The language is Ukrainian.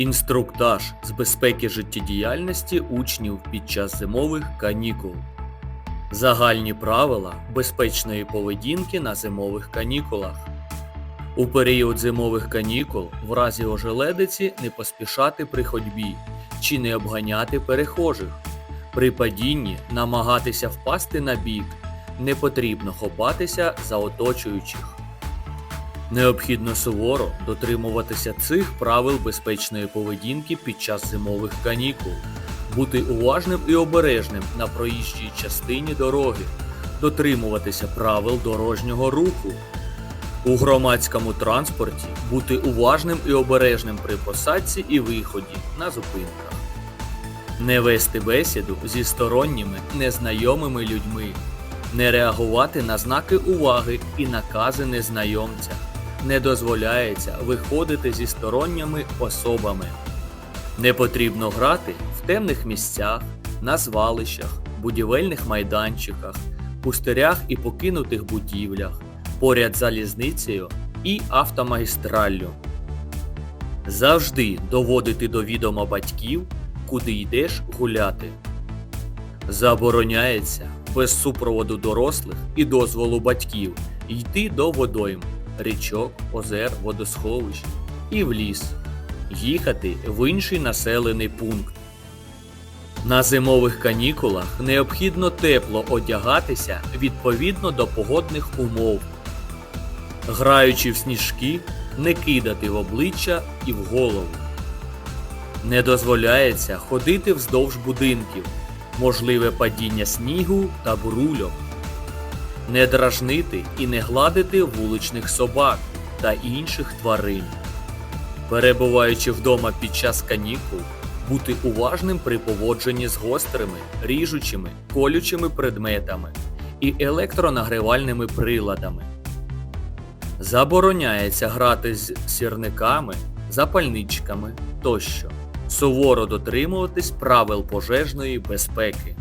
Інструктаж з безпеки життєдіяльності учнів під час зимових канікул. Загальні правила безпечної поведінки на зимових канікулах. У період зимових канікул в разі ожеледиці не поспішати при ходьбі чи не обганяти перехожих. При падінні намагатися впасти на бік, не потрібно хопатися за оточуючих. Необхідно суворо дотримуватися цих правил безпечної поведінки під час зимових канікул, бути уважним і обережним на проїжджій частині дороги, дотримуватися правил дорожнього руху. У громадському транспорті бути уважним і обережним при посадці і виході на зупинках. Не вести бесіду зі сторонніми незнайомими людьми, не реагувати на знаки уваги і накази незнайомця. Не дозволяється виходити зі сторонніми особами. Не потрібно грати в темних місцях, на звалищах, будівельних майданчиках, пустирях і покинутих будівлях, поряд залізницею і автомагістраллю. Завжди доводити до відома батьків, куди йдеш гуляти. Забороняється без супроводу дорослих і дозволу батьків йти до водойм, річок, озер, водосховищ і в ліс, їхати в інший населений пункт. На зимових канікулах необхідно тепло одягатися відповідно до погодних умов. Граючи в сніжки, не кидати в обличчя і в голову. Не дозволяється ходити вздовж будинків, можливе падіння снігу та брульок. Не дражнити і не гладити вуличних собак та інших тварин. Перебуваючи вдома під час канікул, бути уважним при поводженні з гострими, ріжучими, колючими предметами і електронагрівальними приладами. Забороняється грати з сірниками, запальничками тощо. Суворо дотримуватись правил пожежної безпеки.